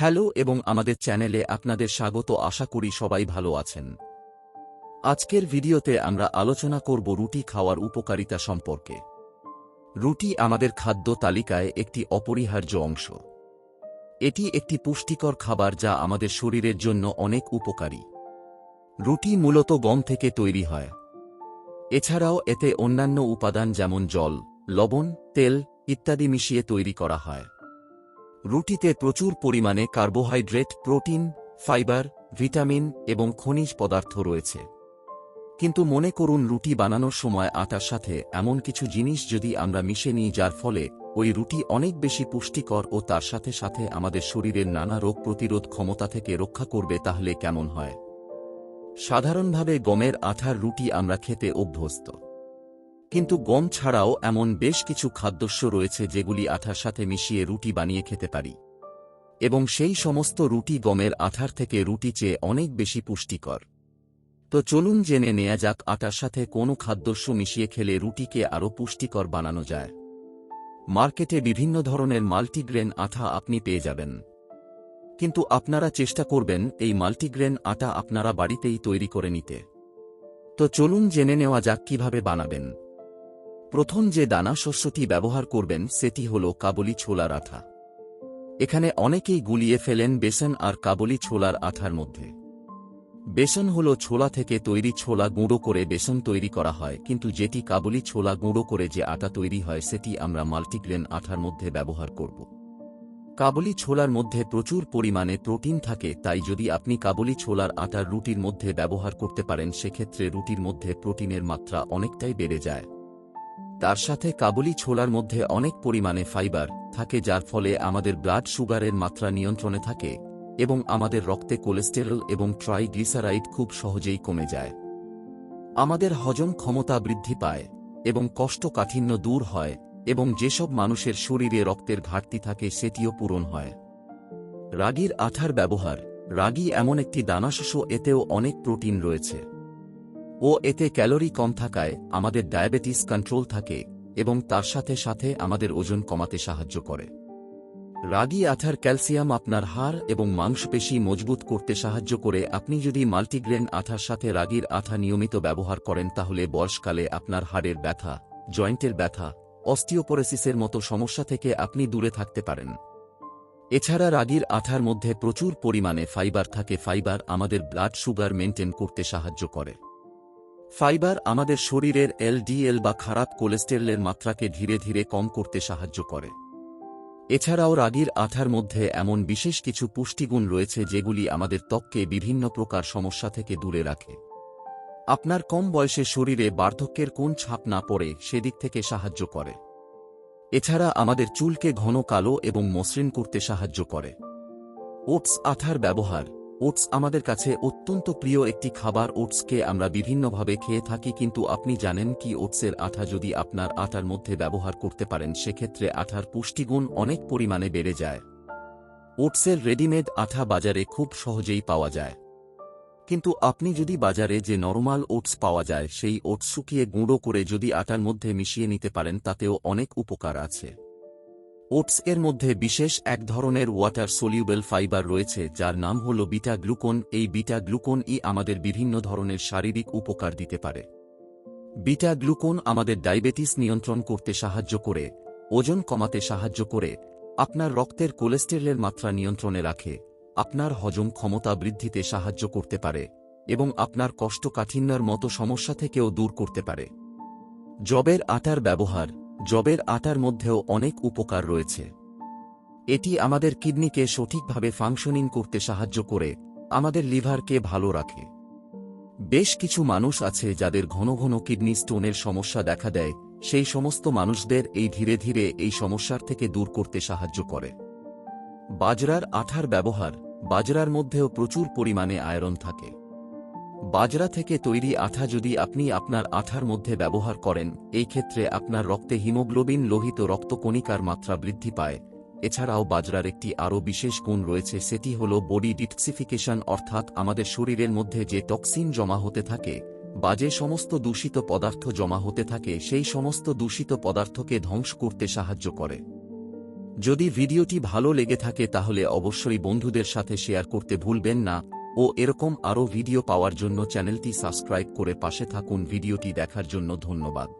Hello এবং আমাদের চ্যানেলে আপনাদের স্বাগত। আশা করি সবাই ভালো আছেন। আজকের ভিডিওতে আমরা আলোচনা করব রুটি খাওয়ার উপকারিতা সম্পর্কে। রুটি আমাদের খাদ্য তালিকায় একটি অপরিহার্য অংশ। এটি একটি পুষ্টিকর খাবার যা আমাদের শরীরের জন্য অনেক উপকারী। রুটি মূলত গম থেকে তৈরি হয়। এছাড়াও এতে অন্যান্য উপাদান যেমন জল, লবণ, তেল ইত্যাদি মিশিয়ে তৈরি করা হয়। রুটিতে প্রচুর পরিমাণে কার্বোহাইড্রেট, প্রোটিন, ফাইবার, ভিটামিন এবং খনিজ পদার্থ রয়েছে। কিন্তু মনে করুন রুটি বানানোর সময় আটার সাথে এমন কিছু জিনিস যদি আমরা মিশে নিই যার ফলে ওই রুটি অনেক বেশি পুষ্টিকর ও তার সাথে সাথে আমাদের শরীরের নানা রোগ প্রতিরোধ ক্ষমতা থেকে রক্ষা করবে তাহলে কেমন হয়? সাধারণভাবে গমের আঠার রুটি আমরা খেতে অভ্যস্ত। কিন্তু গম ছাড়াও এমন বেশ কিছু খাদ্যস্য রয়েছে যেগুলি আঠার সাথে মিশিয়ে রুটি বানিয়ে খেতে পারি। এবং সেই সমস্ত রুটি গমের আঠার থেকে রুটি চেয়ে অনেক বেশি পুষ্টিকর। তো চলুন জেনে নেয়া যাক আটার সাথে কোনো খাদ্যস্য মিশিয়ে খেলে রুটিকে আরও পুষ্টিকর বানানো যায়। মার্কেটে বিভিন্ন ধরনের মাল্টিগ্রেন আঠা আপনি পেয়ে যাবেন। কিন্তু আপনারা চেষ্টা করবেন এই মাল্টিগ্রেন আটা আপনারা বাড়িতেই তৈরি করে নিতে। তো চলুন জেনে নেওয়া যাক কীভাবে বানাবেন। প্রথম যে দানা শস্যটি ব্যবহার করবেন সেটি হল কাবলি ছোলার আঠা। এখানে অনেকেই গুলিয়ে ফেলেন বেসন আর কাবলি ছোলার আঠার মধ্যে। বেসন হল ছোলা থেকে তৈরি ছোলা গুঁড়ো করে বেসন তৈরি করা হয়, কিন্তু যেটি কাবলি ছোলা গুঁড়ো করে যে আটা তৈরি হয় সেটি আমরা মাল্টিগ্রেন আঠার মধ্যে ব্যবহার করব। কাবলি ছোলার মধ্যে প্রচুর পরিমাণে প্রোটিন থাকে, তাই যদি আপনি কাবলি ছোলার আটার রুটির মধ্যে ব্যবহার করতে পারেন, সেক্ষেত্রে রুটির মধ্যে প্রোটিনের মাত্রা অনেকটাই বেড়ে যায়। তার সাথে কাবুলি ছোলার মধ্যে অনেক পরিমাণে ফাইবার থাকে যার ফলে আমাদের ব্লাড সুগারের মাত্রা নিয়ন্ত্রণে থাকে এবং আমাদের রক্তে কোলেস্টেরল এবং ট্রাইগ্লিসারাইড খুব সহজেই কমে যায়। আমাদের হজম ক্ষমতা বৃদ্ধি পায় এবং কষ্টকাঠিন্য দূর হয় এবং যেসব মানুষের শরীরে রক্তের ঘাটতি থাকে সেটিও পূরণ হয়। রাগির আঠার ব্যবহার রাগি এমন একটি দানাশস্য, এতেও অনেক প্রোটিন রয়েছে। ও এতে ক্যালোরি কম থাকায় আমাদের ডায়াবেটিস কন্ট্রোল থাকে এবং তার সাথে সাথে আমাদের ওজন কমাতে সাহায্য করে। রাগি আঠার ক্যালসিয়াম আপনার হাড় এবং মাংসপেশি মজবুত করতে সাহায্য করে। আপনি যদি মাল্টিগ্রেন আঠার সাথে রাগির আঠা নিয়মিত ব্যবহার করেন, তাহলে বয়সকালে আপনার হাড়ের ব্যথা, জয়েন্টের ব্যথা, অস্টিওপোরেসিসের মতো সমস্যা থেকে আপনি দূরে থাকতে পারেন। এছাড়া রাগির আঠার মধ্যে প্রচুর পরিমাণে ফাইবার থাকে। ফাইবার আমাদের ব্লাড সুগার মেনটেন করতে সাহায্য করে। ফাইবার আমাদের শরীরের এলডিএল বা খারাপ কোলেস্টেরলের মাত্রাকে ধীরে ধীরে কম করতে সাহায্য করে। এছাড়াও রাগির আঠার মধ্যে এমন বিশেষ কিছু পুষ্টিগুণ রয়েছে যেগুলি আমাদের ত্বককে বিভিন্ন প্রকার সমস্যা থেকে দূরে রাখে। আপনার কম বয়সে শরীরে বার্ধক্যের কোন ছাপ না পড়ে সেদিক থেকে সাহায্য করে। এছাড়া আমাদের চুলকে ঘন কালো এবং মসৃণ করতে সাহায্য করে। ওটস আঠার ব্যবহার ওটস আমাদের কাছে অত্যন্ত প্রিয় একটি খাবার। ওটসকে আমরা বিভিন্নভাবে খেয়ে থাকি, কিন্তু আপনি জানেন কি ওটসের আঠা যদি আপনার আটার মধ্যে ব্যবহার করতে পারেন, সেক্ষেত্রে আঠার পুষ্টিগুণ অনেক পরিমাণে বেড়ে যায়। ওটসের রেডিমেড আঠা বাজারে খুব সহজেই পাওয়া যায়। কিন্তু আপনি যদি বাজারে যে নরমাল ওটস পাওয়া যায়, সেই ওটস শুকিয়ে গুঁড়ো করে যদি আটার মধ্যে মিশিয়ে নিতে পারেন, তাতেও অনেক উপকার আছে। ওটস এর মধ্যে বিশেষ এক ধরনের ওয়াটার সলিউবেল ফাইবার রয়েছে, যার নাম হল বিটা গ্লুকোন এই বিটা গ্লুকোন ই আমাদের বিভিন্ন ধরনের শারীরিক উপকার দিতে পারে। বিটা গ্লুকোন আমাদের ডায়াবেটিস নিয়ন্ত্রণ করতে সাহায্য করে, ওজন কমাতে সাহায্য করে, আপনার রক্তের কোলেস্টেরলের মাত্রা নিয়ন্ত্রণে রাখে, আপনার হজম ক্ষমতা বৃদ্ধিতে সাহায্য করতে পারে, এবং আপনার কষ্টকাঠিন্যর মতো সমস্যা থেকেও দূর করতে পারে। জবের আটার ব্যবহার জবের আটার মধ্যেও অনেক উপকার রয়েছে। এটি আমাদের কিডনিকে সঠিকভাবে ফাংশনিং করতে সাহায্য করে, আমাদের লিভারকে ভালো রাখে। বেশ কিছু মানুষ আছে যাদের ঘন ঘন কিডনি স্টোনের সমস্যা দেখা দেয়, সেই সমস্ত মানুষদের এই ধীরে ধীরে এই সমস্যার থেকে দূর করতে সাহায্য করে। বাজরার আঠার ব্যবহার, বাজরার মধ্যেও প্রচুর পরিমাণে আয়রন থাকে। বাজরা থেকে তৈরি আঠা যদি আপনি আপনার আঠার মধ্যে ব্যবহার করেন, এই ক্ষেত্রে আপনার রক্তে হিমোগ্লোবিন লোহিত রক্তকণিকার মাত্রা বৃদ্ধি পায়। এছাড়াও বাজরার একটি আরও বিশেষ গুণ রয়েছে, সেটি হল বডি ডিটক্সিফিকেশন, অর্থাৎ আমাদের শরীরের মধ্যে যে টক্সিন জমা হতে থাকে বা যে সমস্ত দূষিত পদার্থ জমা হতে থাকে, সেই সমস্ত দূষিত পদার্থকে ধ্বংস করতে সাহায্য করে। যদি ভিডিওটি ভালো লেগে থাকে, তাহলে অবশ্যই বন্ধুদের সাথে শেয়ার করতে ভুলবেন না। ও এরকম আরও ভিডিও পাওয়ার জন্য চ্যানেলটি সাবস্ক্রাইব করে পাশে থাকুন। ভিডিওটি দেখার জন্য ধন্যবাদ।